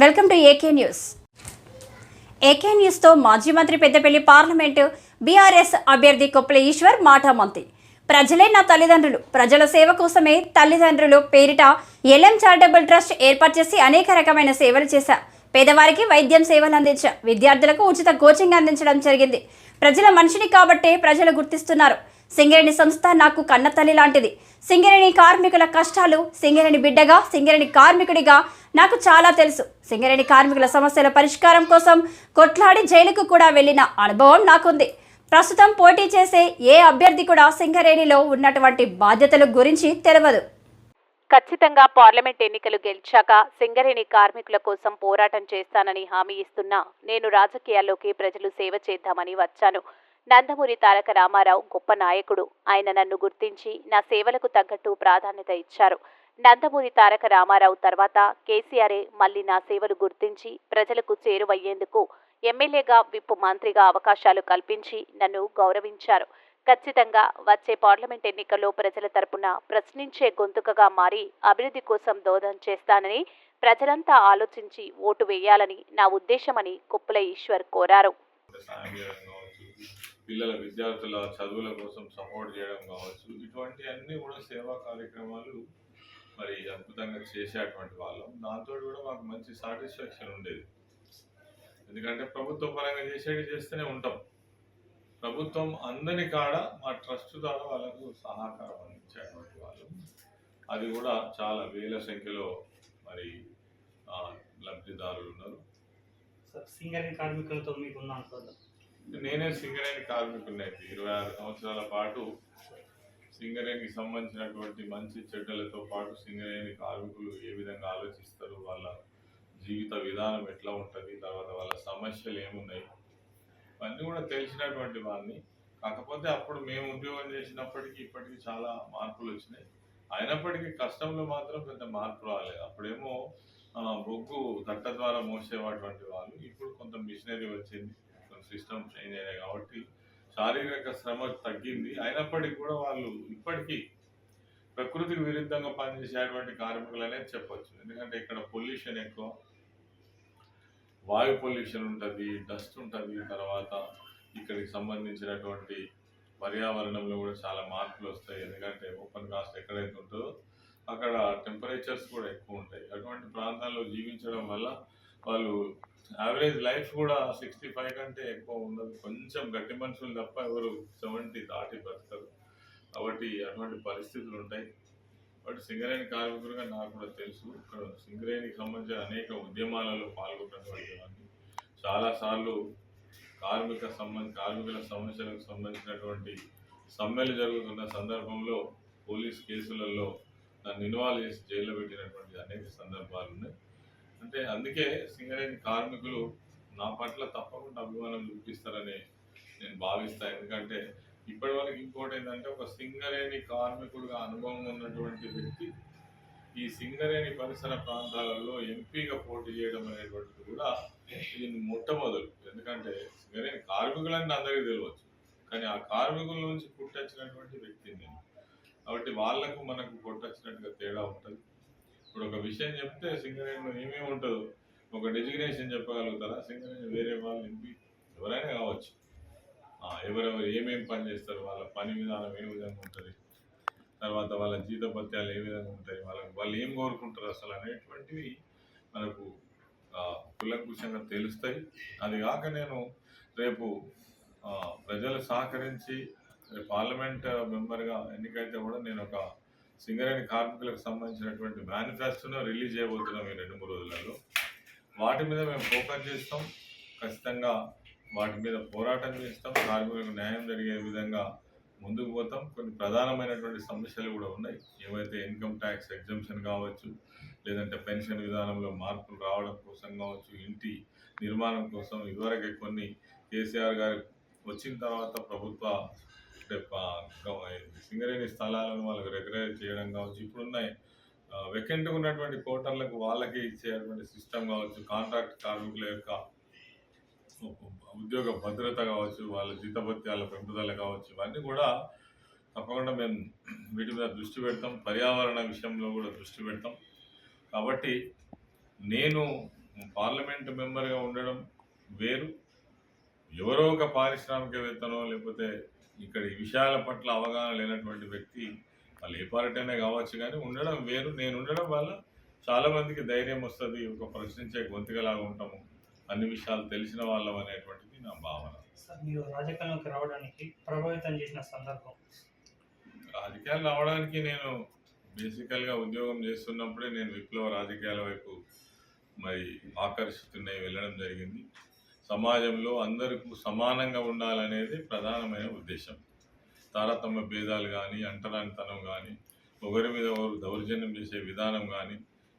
Welcome to AK news. AK న్యూస్తో మాజీ మంత్రి Peddapalli parliament BRS అభ్యర్థి కొప్పుల ఈశ్వర్ మాటామంతి ప్రజలే నా తల్లిదండ్రులు. ప్రజల సేవ కోసమే తల్లిదండ్రులు పేరిట ఎల్ఎం చారిటబుల్ ట్రస్ట్ ఏర్పాటు చేసి అనేక రకమైన సేవలు చేశా పేదవారికి వైద్యం సేవలు అందించా విద్యార్థులకు ఉచిత కోచింగ్ అందించడం జరిగింది. ప్రజల మనిషిని కాబట్టే ప్రజలు గుర్తిస్తున్నారు. సింగరేణి సంస్థ నాకు కన్నతల్లి లాంటిది. సింగరేణి కార్మికుల కష్టాలు సింగరేణి బిడ్డగా సింగరేణి కార్మికుడిగా నాకు చాలా తెలుసు. సింగరేణి కార్మికుల సమస్యల పరిష్కారం కోసం కొట్లాడి జైలుకు కూడా వెళ్ళిన అనుభవం నాకుంది. ప్రస్తుతం పోటీ చేసే ఏ అభ్యర్థి కూడా సింగరేణిలో ఉన్నటువంటి బాధ్యతల గురించి తెలియదు ఖచ్చితంగా పార్లమెంట్ ఎన్నికలు గెలిచాక సింగరేణి కార్మికుల కోసం పోరాటం చేస్తానని హామీ ఇస్తున్నా. నేను రాజకీయాల్లోకి ప్రజలు సేవ చేద్దామని వచ్చాను. నందమూరి తారక రామారావు గొప్ప నాయకుడు. ఆయన నన్ను గుర్తించి నా సేవలకు తగ్గట్టు ప్రాధాన్యత ఇచ్చారు. నందమూరి తారక రామారావు తర్వాత కేసీఆరే మళ్ళీ నా సేవలు గుర్తించి ప్రజలకు చేరువయ్యేందుకు ఎమ్మెల్యేగా విప్పు మంత్రిగా అవకాశాలు కల్పించి నన్ను గౌరవించారు. ఖచ్చితంగా వచ్చే పార్లమెంట్ ఎన్నికల్లో ప్రజల తరపున ప్రశ్నించే గొంతుకగా మారి అభివృద్ధి కోసం దోదం చేస్తానని ప్రజలంతా ఆలోచించి ఓటు వేయాలని నా ఉద్దేశమని కుప్పల ఈశ్వర్ కోరారు. పిల్లల విద్యార్థుల చదువుల కోసం సపోర్ట్ చేయడం కావచ్చు ఇటువంటి అన్ని కూడా సేవా కార్యక్రమాలు మరి అద్భుతంగా చేసేటువంటి వాళ్ళం. దాంతో కూడా మాకు మంచి సాటిస్ఫాక్షన్ ఉండేది. ఎందుకంటే ప్రభుత్వ పరంగా చేసేది చేస్తూనే ఉంటాం. ప్రభుత్వం అందని కాడ మా ట్రస్ట్ ద్వారా వాళ్ళకు సహకారం అందించేటువంటి వాళ్ళు. అది కూడా చాలా వేల సంఖ్యలో మరి లబ్ధిదారులు ఉన్నారు. సార్ సింగరేణి కార్మికులతో మీకున్న అనుబంధం? నేనే సింగరేణి కార్మికుడిని అయితే. ఇరవై ఆరు సంవత్సరాల పాటు సింగరేణికి సంబంధించినటువంటి మంచి చెడ్డలతో పాటు సింగరేణి కార్మికులు ఏ విధంగా ఆలోచిస్తారు వాళ్ళ జీవిత విధానం ఎట్లా ఉంటుంది తర్వాత వాళ్ళ సమస్యలు ఏమున్నాయి అన్నీ కూడా తెలిసినటువంటి వాడిని. కాకపోతే అప్పుడు మేము ఉద్యోగం చేసినప్పటికీ ఇప్పటికీ చాలా మార్పులు వచ్చినాయి. అయినప్పటికీ కష్టంలో మాత్రం పెద్ద మార్పు రాలేదు అప్పుడేమో బొగ్గు తట్ట ద్వారా మోసేవాటువంటి వాళ్ళు. ఇప్పుడు కొంత మిషనరీ వచ్చింది. సిస్టమ్ చేంజ్ అయినాయి కాబట్టి శారీరక శ్రమ తగ్గింది. అయినప్పటికీ కూడా వాళ్ళు ఇప్పటికీ ప్రకృతికి విరుద్ధంగా పనిచేసేటువంటి కార్మికులు అనేది చెప్పచ్చు. ఎందుకంటే ఇక్కడ పొల్యూషన్ ఎక్కువ. వాయు పొల్యూషన్ ఉంటుంది డస్ట్ ఉంటుంది. తర్వాత ఇక్కడికి సంబంధించినటువంటి పర్యావరణంలో కూడా చాలా మార్పులు వస్తాయి. ఎందుకంటే ఓపెన్ కాస్ట్ ఎక్కడైతే ఉంటుందో అక్కడ టెంపరేచర్స్ కూడా ఎక్కువ ఉంటాయి. అటువంటి ప్రాంతాల్లో జీవించడం వల్ల వాళ్ళు యావరేజ్ లైఫ్ కూడా సిక్స్టీ ఫైవ్ కంటే ఎక్కువ ఉండదు. కొంచెం గట్టి మనుషులు తప్ప ఎవరు సెవెంటీ దాటి బ్రతకరు కాబట్టి అటువంటి పరిస్థితులు ఉంటాయి. బట్ సింగరేణి కార్మికులుగా నాకు కూడా తెలుసు. ఇక్కడ సింగరేణికి సంబంధించిన అనేక ఉద్యమాలలో పాల్గొన్నటువంటి వాడిని చాలాసార్లు కార్మిక సంబంధ కార్మికుల సమస్యలకు సంబంధించినటువంటి సమ్మెలు జరుగుతున్న సందర్భంలో పోలీస్ కేసులలో నన్ను ఇన్వాల్వ్ చేసి జైల్లో పెట్టినటువంటి అనేక సందర్భాలు ఉన్నాయి. అంటే అందుకే సింగరేణి కార్మికులు నా పట్ల తప్పకుండా అభిమానం చూపిస్తారని నేను భావిస్తాను ఎందుకంటే ఇప్పటి వరకు ఇంకోటి ఏంటంటే ఒక సింగరేణి కార్మికుడిగా అనుభవం ఉన్నటువంటి వ్యక్తి ఈ సింగరేణి పరిసర ప్రాంతాలలో ఎంపీగా పోటీ చేయడం అనేటువంటిది కూడా ఇది మొట్టమొదలు. ఎందుకంటే సింగరేణి కార్మికులని అందరికీ తెలియవచ్చు. కానీ ఆ కార్మికుల నుంచి పుట్టొచ్చినటువంటి వ్యక్తిని నేను. కాబట్టి వాళ్ళకు మనకు పుట్టొచ్చినట్టుగా తేడా ఉంటుంది. ఇప్పుడు ఒక విషయం చెప్తే సింగరేణిలో ఏమేమి ఉంటుందో ఒక డెసిగ్నేషన్ చెప్పగలుగుతారా? సింగరేణి వేరే వాళ్ళు ఎంపీ ఎవరైనా కావచ్చు. ఎవరెవరు ఏమేమి పని చేస్తారు వాళ్ళ పని విధానం ఏ విధంగా ఉంటుంది? తర్వాత వాళ్ళ జీతపత్యాలు ఏ విధంగా ఉంటాయి? వాళ్ళకి వాళ్ళు ఏం కోరుకుంటారు అసలు అనేటువంటివి మనకు కులంకుశంగా తెలుస్తాయి. అది కాక నేను రేపు ప్రజలు సహకరించి రేపు పార్లమెంట్ మెంబర్గా ఎన్నికైతే కూడా నేను ఒక సింగరేణి కార్మికులకు సంబంధించినటువంటి మేనిఫెస్టోను రిలీజ్ చేయబోతున్నాం ఈ రెండు మూడు రోజులలో. వాటి మీద మేము ఫోకస్ చేస్తాం. ఖచ్చితంగా వాటి మీద పోరాటం చేస్తాం. కార్మికులకు న్యాయం జరిగే విధంగా ముందుకు పోతాం. కొన్ని ప్రధానమైనటువంటి సమస్యలు కూడా ఉన్నాయి. ఏవైతే ఇన్కమ్ ట్యాక్స్ ఎగ్జంప్షన్ కావచ్చు లేదంటే పెన్షన్ విధానంలో మార్పులు రావడం కోసం కావచ్చు ఇంటి నిర్మాణం కోసం ఇదివరకే కొన్ని కేసీఆర్ గారు వచ్చిన తర్వాత ప్రభుత్వ అంటే సింగరేణి స్థలాలను వాళ్ళకి రెగ్యులైజ్ చేయడం కావచ్చు. ఇప్పుడున్నాయి. వెకెంట్గా ఉన్నటువంటి కోటర్లకు వాళ్ళకి ఇచ్చేటువంటి సిస్టమ్ కావచ్చు కాంట్రాక్ట్ కార్మికుల యొక్క ఉద్యోగ భద్రత కావచ్చు వాళ్ళ జీతభత్యాల పెంపుదల కావచ్చు ఇవన్నీ కూడా తప్పకుండా మేము వీటి మీద దృష్టి పెడతాం. పర్యావరణ విషయంలో కూడా దృష్టి పెడతాం. కాబట్టి నేను పార్లమెంట్ మెంబర్గా ఉండడం వేరు. ఎవరో ఒక పారిశ్రామికవేత్తనో లేకపోతే ఇక్కడ ఈ విషయాల పట్ల అవగాహన లేనటువంటి వ్యక్తి వాళ్ళు ఏ పార్టీ అయినా కావచ్చు కానీ ఉండడం వేరు. నేను ఉండడం వల్ల చాలా మందికి ధైర్యం వస్తుంది ఒక ప్రశ్నించే గొంతుకలాగా ఉంటాము. అన్ని విషయాలు తెలిసిన వాళ్ళం అనేటువంటిది నా భావన. మీరు రాజకీయాల్లోకి రావడానికి ప్రభావితం చేసిన సందర్భం? రాజకీయాలు రావడానికి నేను బేసికల్గా ఉద్యోగం చేస్తున్నప్పుడే నేను విప్లవ రాజకీయాల వైపు మరి ఆకర్షితున్నాయి వెళ్ళడం జరిగింది. సమాజంలో అందరికీ సమానంగా ఉండాలనేది ప్రధానమైన ఉద్దేశం. తారతమ్య భేదాలు కానీ అంటరానితనం కానీ ఒకరి మీద ఒకరు దౌర్జన్యం చేసే విధానం కానీ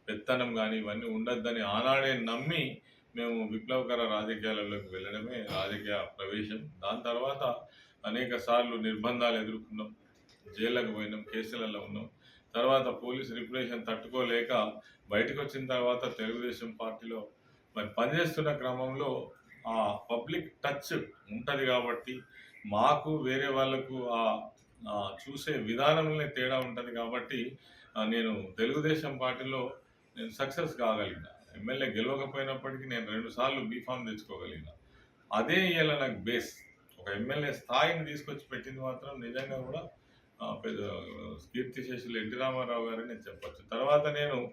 పెత్తనం కానీ ఇవన్నీ ఉండొద్దని ఆనాడే నమ్మి మేము విప్లవకర రాజకీయాలలోకి వెళ్ళడమే రాజకీయ ప్రవేశం. దాని తర్వాత అనేక సార్లు నిర్బంధాలు ఎదుర్కొన్నాం. జైళ్ళకు పోయినాం కేసులలో ఉన్నాం. తర్వాత పోలీస్ రిప్రెషన్ తట్టుకోలేక బయటకు వచ్చిన తర్వాత తెలుగుదేశం పార్టీలో మరి పనిచేస్తున్న క్రమంలో ఆ పబ్లిక్ టచ్ ఉంటుంది కాబట్టి మాకు వేరే వాళ్ళకు ఆ చూసే విధానంలో తేడా ఉంటుంది కాబట్టి నేను తెలుగుదేశం పార్టీలో నేను సక్సెస్ కాగలిగిన. ఎమ్మెల్యే గెలవకపోయినప్పటికీ నేను రెండు సార్లు బీఫామ్ తెచ్చుకోగలిగిన. అదే ఇలా నాకు బేస్. ఒక ఎమ్మెల్యే స్థాయిని తీసుకొచ్చి పెట్టింది మాత్రం నిజంగా కూడా పెద్ద కీర్తిశేషులు ఎన్టీ రామారావు గారని నేను చెప్పొచ్చు. తర్వాత నేను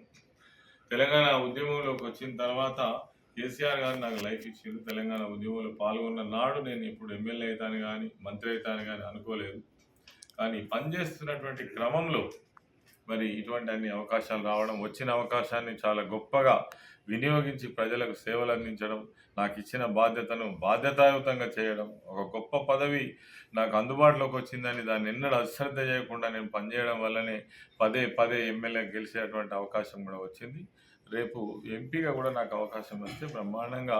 తెలంగాణ ఉద్యమంలోకి వచ్చిన తర్వాత కేసీఆర్ గారు నాకు లైఫ్ ఇచ్చిండు. తెలంగాణ ఉద్యమంలో పాల్గొన్న నాడు నేను ఇప్పుడు ఎమ్మెల్యే అవుతాను కానీ మంత్రి అవుతాను కానీ అనుకోలేదు. కానీ పనిచేస్తున్నటువంటి క్రమంలో మరి ఇటువంటి అన్ని అవకాశాలు రావడం వచ్చిన అవకాశాన్ని చాలా గొప్పగా వినియోగించి ప్రజలకు సేవలు అందించడం నాకు ఇచ్చిన బాధ్యతను బాధ్యతాయుతంగా చేయడం ఒక గొప్ప పదవి నాకు అందుబాటులోకి వచ్చిందని దాన్ని ఎన్నడూ అశ్రద్ధ చేయకుండా నేను పనిచేయడం వల్లనే పదే పదే ఎమ్మెల్యే గెలిచేటువంటి అవకాశం కూడా వచ్చింది. రేపు ఎంపీగా కూడా నాకు అవకాశం వస్తే బ్రహ్మాండంగా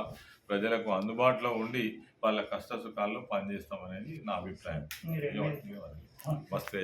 ప్రజలకు అందుబాటులో ఉండి వాళ్ళ కష్ట సుఖాల్లో పనిచేస్తామనేది నా అభిప్రాయం. మస్తు